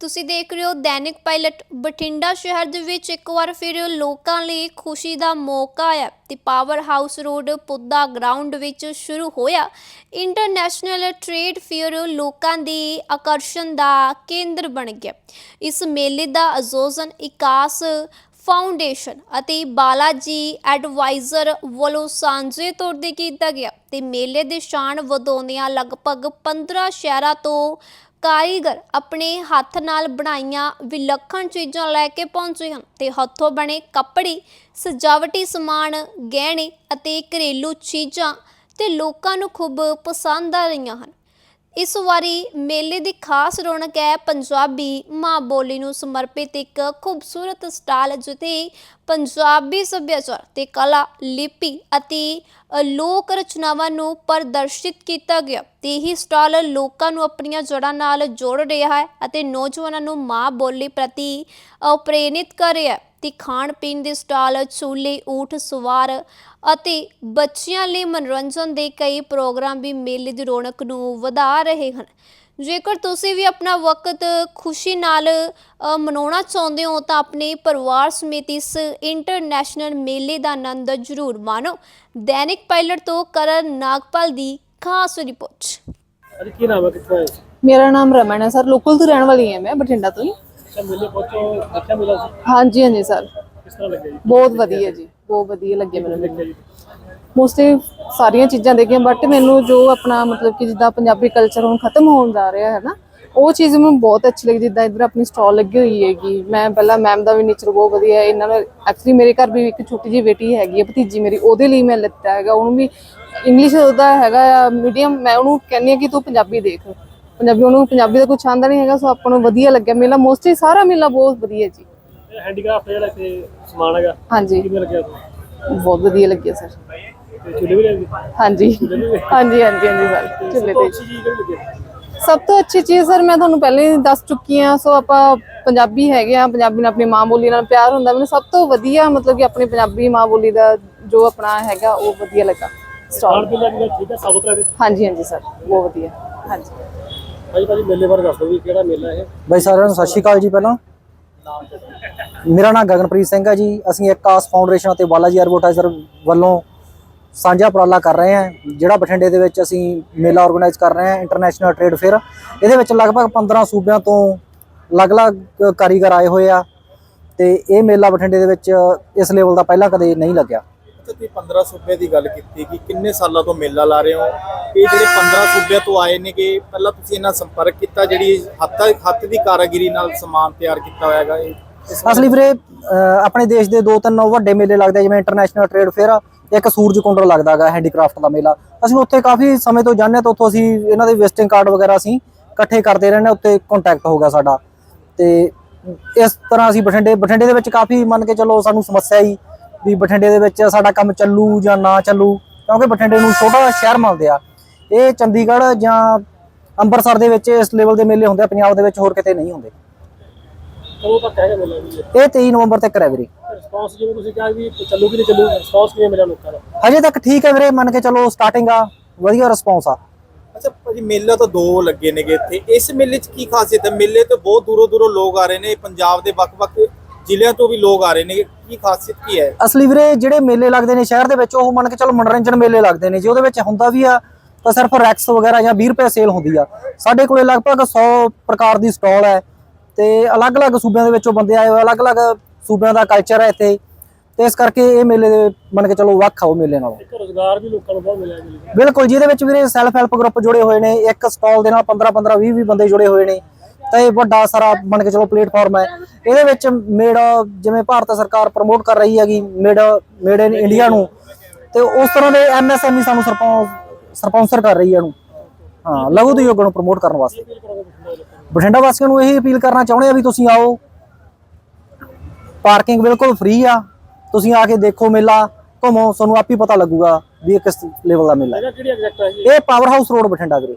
ਤੁਸੀਂ ਦੇਖ ਰਹੇ ਹੋ ਦੈਨਿਕ ਪਾਇਲਟ। ਬਠਿੰਡਾ ਸ਼ਹਿਰ ਦੇ ਵਿੱਚ ਇੱਕ ਵਾਰ ਫਿਰ ਲੋਕਾਂ ਲਈ ਖੁਸ਼ੀ ਦਾ ਮੌਕਾ ਆਇਆ ਤੇ ਪਾਵਰ ਹਾਊਸ ਰੋਡ ਪੁੱਦਾ ਗਰਾਊਂਡ ਵਿੱਚ ਸ਼ੁਰੂ ਹੋਇਆ। ਇੰਟਰਨੈਸ਼ਨਲ ਟ੍ਰੇਡ ਫੇਅਰ ਲੋਕਾਂ ਦੀ ਆਕਰਸ਼ਣ ਦਾ ਕੇਂਦਰ ਬਣ ਗਿਆ। ਇਸ ਮੇਲੇ ਦਾ ਆਯੋਜਨ ਇਕਾਸ ਫਾਊਂਡੇਸ਼ਨ ਅਤੇ ਬਾਲਾਜੀ ਐਡਵਾਈਜ਼ਰ ਵੱਲੋਂ ਸਾਂਝੇ ਤੌਰ ਤੇ ਕੀਤਾ ਗਿਆ ਤੇ ਮੇਲੇ ਦੇ ਸ਼ਾਨ ਵਧਾਉਂਦਿਆਂ ਲਗਭਗ 15 ਸ਼ਹਿਰਾਂ ਤੋਂ ਕਾਰੀਗਰ ਆਪਣੇ ਹੱਥ ਨਾਲ ਬਣਾਈਆਂ ਵਿਲੱਖਣ ਚੀਜ਼ਾਂ ਲੈ ਕੇ ਪਹੁੰਚੇ ਹਨ ਤੇ ਹੱਥੋਂ ਬਣੇ ਕੱਪੜੇ, ਸਜਾਵਟੀ ਸਮਾਨ, ਗਹਿਣੇ ਅਤੇ ਘਰੇਲੂ ਚੀਜ਼ਾਂ ਤੇ ਲੋਕਾਂ ਨੂੰ ਖੂਬ ਪਸੰਦ ਆ ਰਹੀਆਂ ਹਨ। ਇਸ ਵਾਰੀ ਮੇਲੇ ਦੀ ਖਾਸ ਰੌਣਕ ਹੈ ਪੰਜਾਬੀ ਮਾਂ ਬੋਲੀ ਨੂੰ ਸਮਰਪਿਤ ਇੱਕ ਖੂਬਸੂਰਤ ਸਟਾਲ ਜਿੱਥੇ ਪੰਜਾਬੀ ਸੱਭਿਆਚਾਰ ਤੇ ਕਲਾ ਲਿਪੀ ਅਤੇ ਲੋਕ ਰਚਨਾਵਾਂ ਨੂੰ ਪ੍ਰਦਰਸ਼ਿਤ ਕੀਤਾ ਗਿਆ। ਤੇ ਇਹ ਸਟਾਲ ਲੋਕਾਂ ਨੂੰ ਆਪਣੀਆਂ ਜੜ੍ਹਾਂ ਨਾਲ ਜੋੜ ਰਿਹਾ ਹੈ ਅਤੇ ਨੌਜਵਾਨਾਂ ਨੂੰ ਮਾਂ ਬੋਲੀ ਪ੍ਰਤੀ ਅ, ਪ੍ਰੇਰਿਤ ਕਰ ਰਿਹਾ ਹੈ। ਤੇ ਖਾਣ ਪੀਣ ਦੇ ਸਟਾਲ ਝੂਲੇ ਊਠ ਸਵਾਰ ਅਤੇ ਬੱਚਿਆਂ ਲਈ ਮਨੋਰੰਜਨ ਦੇ ਕਈ ਪ੍ਰੋਗਰਾਮ ਵੀ ਮੇਲੇ ਦੀ ਰੌਣਕ ਨੂੰ ਵਧਾ ਰਹੇ ਹਨ। ਜੇਕਰ ਤੁਸੀਂ ਵੀ ਆਪਣਾ ਵਕਤ ਖੁਸ਼ੀ ਨਾਲ ਮਨਾਉਣਾ ਚਾਹੁੰਦੇ ਹੋ ਤਾਂ ਆਪਣੇ ਪਰਿਵਾਰ ਸਮੇਤ ਇਸ ਇੰਟਰਨੈਸ਼ਨਲ ਮੇਲੇ ਦਾ ਆਨੰਦ ਜ਼ਰੂਰ ਮਾਣੋ। ਦੈਨਿਕ ਪਾਇਲਟ ਤੋਂ ਕਰਨ ਨਾਗਪਾਲ ਦੀ ਖਾਸ ਰਿਪੋਰਟ। ਅਰੇ ਕੀ ਨਾਮ ਹੈ ਕਿੱਥੋਂ ਆਏ ਸੀ? ਮੇਰਾ ਨਾਮ ਰਮਨ ਹੈ ਸਰ। ਲੋਕਲ ਤੋਂ ਰਹਿਣ ਵਾਲੀ ਹਾਂ ਮੈਂ ਬਠਿੰਡਾ ਤੋਂ ਹੀ। ਅੱਛਾ ਮੇਲੇ ਪਹੁੰਚੋ ਦੇਖਿਆ ਮਿਲਾ ਸੀ? ਹਾਂਜੀ ਹਾਂਜੀ ਸਰ। ਕਿਸ ਤਰ੍ਹਾਂ ਲੱਗਿਆ ਜੀ? ਬਹੁਤ ਵਧੀਆ ਜੀ ਬਹੁਤ ਵਧੀਆ ਲੱਗਿਆ ਮੈਨੂੰ ਦੇਖਿਆ ਜੀ? ਮੋਸਟਲੀ ਸਾਰੀਆਂ ਚੀਜ਼ਾਂ ਦੇਖੀਆਂ ਬਟ ਮੈਨੂੰ ਜੋ ਆਪਣਾ ਮਤਲਬ ਕਿ ਜਿੱਦਾਂ ਪੰਜਾਬੀ ਕਲਚਰ ਹੁਣ ਖਤਮ ਹੋਣ ਜਾ ਰਿਹਾ ਹੈ ਨਾ ਉਹ ਚੀਜ਼ ਮੈਨੂੰ ਬਹੁਤ ਅੱਛੀ ਲੱਗੀ ਜਿੱਦਾਂ ਇੱਧਰ ਆਪਣੀ ਸਟਾਲ ਲੱਗੀ ਹੋਈ ਹੈਗੀ। ਮੈਂ ਪਹਿਲਾਂ ਮੈਮ ਦਾ ਵੀ ਨੇਚਰ ਬਹੁਤ ਵਧੀਆ ਹੈ ਇਹਨਾਂ ਨੂੰ ਐਕਚੁਅਲੀ ਮੇਰੇ ਘਰ ਵੀ ਇੱਕ ਛੋਟੀ ਜਿਹੀ ਬੇਟੀ ਹੈਗੀ ਹੈ ਭਤੀਜੀ ਮੇਰੀ ਉਹਦੇ ਲਈ ਮੈਂ ਲਿੱਤਾ ਹੈਗਾ ਉਹਨੂੰ ਵੀ ਇੰਗਲਿਸ਼ ਉਹਦਾ ਹੈਗਾ ਮੀਡੀਅਮ ਮੈਂ ਉਹਨੂੰ ਕਹਿੰਦੀ ਹਾਂ ਕਿ ਤੂੰ ਪੰਜਾਬੀ ਦੇਖ। ਪੰਜਾਬੀ ਉਹਨੂੰ ਪੰਜਾਬੀ ਦਾ ਕੁਝ ਆਂਦਾ ਨਹੀਂ ਹੈਗਾ ਸੋ ਆਪਾਂ ਨੂੰ ਵਧੀਆ ਲੱਗਿਆ ਮੇਲਾ। ਮੋਸਟਲੀ ਸਾਰਾ ਮੇਲਾ ਬਹੁਤ ਵਧੀਆ ਜੀ। ਹੈਂਡੀਕ੍ਰਾਫਟ ਜਿਹੜਾ ਇੱਥੇ ਸਮਾਨ ਹੈਗਾ ਹਾਂਜੀ। ਕਿਵੇਂ ਲੱਗਿਆ ਤੁਹਾਨੂੰ ਬਹੁਤ ਵਧੀਆ ਲੱਗਿਆ ਸਰ। ਤੇ ਚੁੱਲ੍ਹੇ ਵੀ ਲਿਆਂਦੇ ਹਾਂਜੀ। ਹਾਂਜੀ ਹਾਂਜੀ ਹਾਂਜੀ ਸਰ। ਝੁੱਲੇ ਤੇ ਅੱਛੀ ਚੀਜ਼ ਕਿਹੜੀ ਲੱਗੀ ਸਭ ਤੋਂ ਅੱਛੀ ਚੀਜ਼ ਸਰ ਮੈਂ ਤੁਹਾਨੂੰ ਪਹਿਲੇ ਹੀ ਦੱਸ ਚੁੱਕੀ ਹਾਂ ਸੋ ਆਪਾਂ ਪੰਜਾਬੀ ਹੈਗੇ ਆ ਪੰਜਾਬੀ ਨਾਲ ਆਪਣੀ ਮਾਂ ਬੋਲੀ ਨਾਲ ਪਿਆਰ ਹੁੰਦਾ। ਮੈਨੂੰ ਸਭ ਤੋਂ ਵਧੀਆ ਮਤਲਬ ਕਿ ਆਪਣੀ ਪੰਜਾਬੀ ਮਾਂ ਬੋਲੀ ਦਾ ਜੋ ਆਪਣਾ ਹੈਗਾ ਉਹ ਵਧੀਆ ਲੱਗਾ। ਸਟਾਲ ਠੀਕ ਹੈ ਸਾਫ਼ ਸੁਥਰਾ ਦੇ ਹਾਂਜੀ ਹਾਂਜੀ ਸਰ ਬਹੁਤ ਵਧੀਆ। ਹਾਂਜੀ। ਭਾਈ ਭਾਜੀ ਮੇਲੇ ਬਾਰੇ ਦੱਸ ਵੀ ਕਿਹੜਾ ਮੇਲਾ ਇਹ? ਬਾਈ ਸਾਰਿਆਂ ਨੂੰ ਸਤਿ ਸ਼੍ਰੀ ਅਕਾਲ ਜੀ ਪਹਿਲਾਂ। ਮੇਰਾ ਨਾਮ ਗਗਨਪ੍ਰੀਤ ਸਿੰਘ ਹੈ ਜੀ। ਅਸੀਂ ਇੱਕ ਆਸ ਫਾਊਂਡੇਸ਼ਨ ਅਤੇ ਬਾਲਾਜੀ ਐਡਵਰਟਾਈਜ਼ਰ ਵੱਲੋਂ ਸਾਂਝਾ ਉਪਰਾਲਾ ਕਰ ਰਹੇ ਹਾਂ ਜਿਹੜਾ ਬਠਿੰਡੇ ਦੇ ਵਿੱਚ ਅਸੀਂ ਮੇਲਾ ਆਰਗੇਨਾਈਜ਼ ਕਰ ਰਹੇ ਹਾਂ ਇੰਟਰਨੈਸ਼ਨਲ ਟ੍ਰੇਡ ਫੇਅਰ ਇਹਦੇ ਵਿੱਚ ਲਗਭਗ 15 ਸੂਬਿਆਂ ਤੋਂ ਅਲੱਗ-ਅਲੱਗ ਕਾਰੀਗਰ ਆਏ ਹੋਏ ਆ ਤੇ ਇਹ ਮੇਲਾ ਬਠਿੰਡੇ ਦੇ ਵਿੱਚ ਇਸ ਲੈਵਲ ਦਾ ਪਹਿਲਾਂ ਕਦੇ ਨਹੀਂ ਲੱਗਿਆ। ਅੱਛਾ ਤੁਸੀਂ 15 ਸੂਬੇ ਦੀ ਗੱਲ ਕੀਤੀ ਕਿ ਕਿੰਨੇ ਸਾਲਾਂ ਤੋਂ ਮੇਲਾ ਲਾ ਰਹੇ ਹੋ? ਇਹ ਜਿਹੜੇ 15 ਸੂਬਿਆਂ ਤੋਂ ਆਏ ਨੇ ਕਿ ਪਹਿਲਾਂ ਤੁਸੀਂ ਇਹਨਾਂ ਸੰਪਰਕ ਕੀਤਾ, ਜਿਹੜੀ ਹੱਥ ਹੱਥ ਦੀ ਕਾਰਾਗਰੀ ਨਾਲ ਸਮਾਨ ਤਿਆਰ ਕੀਤਾ ਹੋਇਆ ਇਹ ਅਸਲੀ ਵੀਰੇ ਆਪਣੇ ਦੇਸ਼ ਦੇ ਦੋ ਤਿੰਨ ਵੱਡੇ ਮੇਲੇ ਲੱਗਦੇ ਜਿਵੇਂ ਇੰਟਰਨੈਸ਼ਨਲ ਟ੍ਰੇਡ ਫੇਅਰ ਇੱਕ ਸੂਰਜ ਕੁੰਡ ਲੱਗਦਾ ਹੈਂਡੀਕ੍ਰਾਫਟ ਦਾ ਮੇਲਾ। ਅਸੀਂ ਉੱਥੇ ਕਾਫੀ ਸਮੇਂ ਤੋਂ ਜਾਂਦੇ ਹਾਂ ਉੱਥੋਂ ਅਸੀਂ ਇਹਨਾਂ ਦੇ ਵਿਜ਼ਿਟਿੰਗ ਕਾਰਡ ਵਗੈਰਾ ਅਸੀਂ ਇਕੱਠੇ ਕਰਦੇ ਰਹਿੰਦੇ ਉੱਤੇ ਕੰਟੈਕਟ ਹੋ ਗਿਆ ਸਾਡਾ। ਤੇ ਇਸ ਤਰ੍ਹਾਂ ਅਸੀਂ ਬਠਿੰਡੇ ਬਠਿੰਡੇ ਦੇ ਵਿੱਚ ਕਾਫੀ ਮੰਨ ਕੇ ਚੱਲੋ ਸਾਨੂੰ ਸਮੱਸਿਆ ਹੀ ਵੀ ਬਠਿੰਡੇ ਦੇ ਵਿੱਚ ਸਾਡਾ ਕੰਮ ਚੱਲੂ ਜਾਂ ਨਾ ਚੱਲੂ ਕਿਉਂਕਿ ਬਠਿੰਡੇ ਨੂੰ ਛੋਟਾ ਸ਼ਹਿਰ ਮੰਨਦੇ ਆ। ਇਹ ਚੰਡੀਗੜ੍ਹ ਜਾਂ ਅੰਮ੍ਰਿਤਸਰ ਦੇ ਵਿੱਚ ਇਸ ਲੈਵਲ ਦੇ ਮੇਲੇ ਹੁੰਦੇ ਆ ਪੰਜਾਬ ਦੇ ਵਿੱਚ ਹੋਰ ਕਿਤੇ ਨਹੀਂ ਹੁੰਦੇ। ਕਦੋਂ ਤੱਕ ਹੈਗਾ ਮੇਲਾ ਵੀ ਇਹ 23 ਨਵੰਬਰ ਤੱਕ ਹੈ ਵੀਰੇ। ਰਿਸਪੌਂਸ ਜਿਵੇਂ ਤੁਸੀਂ ਕਿਹਾ ਵੀ ਚੱਲੂ ਕਿ ਨਹੀਂ ਚੱਲੂ ਰਿਸਪੌਂਸ ਕਿਵੇਂ ਮਿਲਿਆ ਲੋਕਾਂ ਦਾ? ਹਜੇ ਤੱਕ ਠੀਕ ਹੈ ਵੀਰੇ ਮੰਨ ਕੇ ਚਲੋ ਸਟਾਰਟਿੰਗ ਆ ਵਧੀਆ ਰਿਸਪੌਂਸ ਆ। ਅੱਛਾ ਭਾਜੀ ਮੇਲਾ ਤਾਂ ਦੋ ਲੱਗੇ ਨੇਗੇ ਇੱਥੇ। ਇਸ ਮੇਲੇ 'ਚ ਕੀ ਖਾਸੀਅਤ ਹੈ? ਮੇਲੇ ਤੇ ਬਹੁਤ ਦੂਰੋਂ ਦੂਰੋਂ ਲੋਕ ਆ ਰਹੇ ਨੇ। ਪੰਜਾਬ ਦੇ ਵੱਖ-ਵੱਖ ਜ਼ਿਲ੍ਹਿਆਂ ਤੋਂ ਵੀ ਲੋਕ ਆ ਰਹੇ ਨੇ ਕੀ ਖਾਸੀਅਤ ਕੀ ਹੈ? ਅਸਲੀ ਵੀਰੇ ਜਿਹੜੇ ਮੇਲੇ ਲੱਗਦੇ ਨੇ ਸ਼ਹਿਰ ਦੇ ਵਿੱਚ ਉਹ ਮੰਨ ਕੇ ਚਲੋ ਮਨੋਰੰਜਨ ਮੇਲੇ ਲੱਗਦੇ ਨੇ। ਜੇ ਉਹਦੇ ਵਿੱਚ ਹੁੰਦਾ ਵੀ ਆ ਤਾਂ ਸਿਰਫ ਰੈਕਸ ਵਗੈਰਾ ਜਾਂ 20 ਰੁਪਏ ਸੇਲ ਹੁੰਦੀ ਆ। ਸਾਡੇ ਕੋਲੇ ਲਗਭਗ 100 ਪ੍ਰਕਾਰ ਦੀ ਸਟਾਲ ਹੈ ਤੇ ਅਲੱਗ-ਅਲੱਗ ਸੂਬਿਆਂ ਦੇ ਵਿੱਚੋਂ ਬੰਦੇ ਆਏ ਹੋਏ ਅਲੱਗ-ਅਲੱਗ ਸੂਬਿਆਂ ਦਾ ਕਲਚਰ ਹੈ ਇੱਥੇ। ਤੇ ਇਸ ਕਰਕੇ ਇਹ ਮੇਲੇ ਦੇ ਮੰਨ ਕੇ ਚਲੋ ਵੱਖ ਆ ਉਹ ਮੇਲੇ ਨਾਲੋਂ। ਇੱਕ ਰੋਜ਼ਗਾਰ ਵੀ ਲੋਕਾਂ ਨੂੰ ਬਹੁਤ ਮਿਲਿਆ ਬਿਲਕੁਲ ਜਿਹਦੇ ਵਿੱਚ ਵੀਰੇ ਸੈਲਫ ਹੈਲਪ ਗਰੁੱਪ ਜੁੜੇ ਹੋਏ ਨੇ ਇੱਕ ਸਟਾਲ ਦੇ ਨਾਲ 15 15 20 20 ਬੰਦੇ ਜੁੜੇ ਹੋਏ ਨੇ। ਤਾਂ ਇਹ ਵੱਡਾ ਸਾਰਾ ਮੰਨ ਕੇ ਚਲੋ ਪਲੇਟਫਾਰਮ ਹੈ। ਇਹਦੇ ਵਿੱਚ ਮੇਡ ਜਿਵੇਂ ਭਾਰਤ ਸਰਕਾਰ ਪ੍ਰਮੋਟ ਕਰ ਰਹੀ ਹੈਗੀ ਮੇਡ ਮੇਡ ਇਨ ਇੰਡੀਆ ਨੂੰ ਤੇ ਉਸ ਤਰ੍ਹਾਂ ਦੇ ਐਮਐਸਐਮਈ ਸਾਨੂੰ ਸਪਾਂਸਰ ਕਰ ਰਹੀ ਹੈ ਇਹਨੂੰ। ਹਾਂ ਲਘੂ ਉਦਯੋਗਾਂ ਨੂੰ ਪ੍ਰਮੋਟ ਕਰਨ ਵਾਸਤੇ। ਬਠਿੰਡਾ ਵਾਸੀਆਂ ਨੂੰ ਇਹ ਅਪੀਲ ਕਰਨਾ ਚਾਹੁੰਦੇ ਆ ਵੀ ਤੁਸੀਂ ਆਓ। ਪਾਰਕਿੰਗ ਬਿਲਕੁਲ ਫ੍ਰੀ ਆ। ਤੁਸੀਂ ਆ ਕੇ ਦੇਖੋ ਮੇਲਾ ਘੁੰਮੋ ਤੁਹਾਨੂੰ ਆਪ ਹੀ ਪਤਾ ਲੱਗੂਗਾ ਵੀ ਇਹ ਕਿਸ ਲੈਵਲ ਦਾ ਮੇਲਾ ਹੈ। ਇਹ ਪਾਵਰ ਹਾਊਸ ਰੋਡ ਬਠਿੰਡਾ ਵੀਰੇ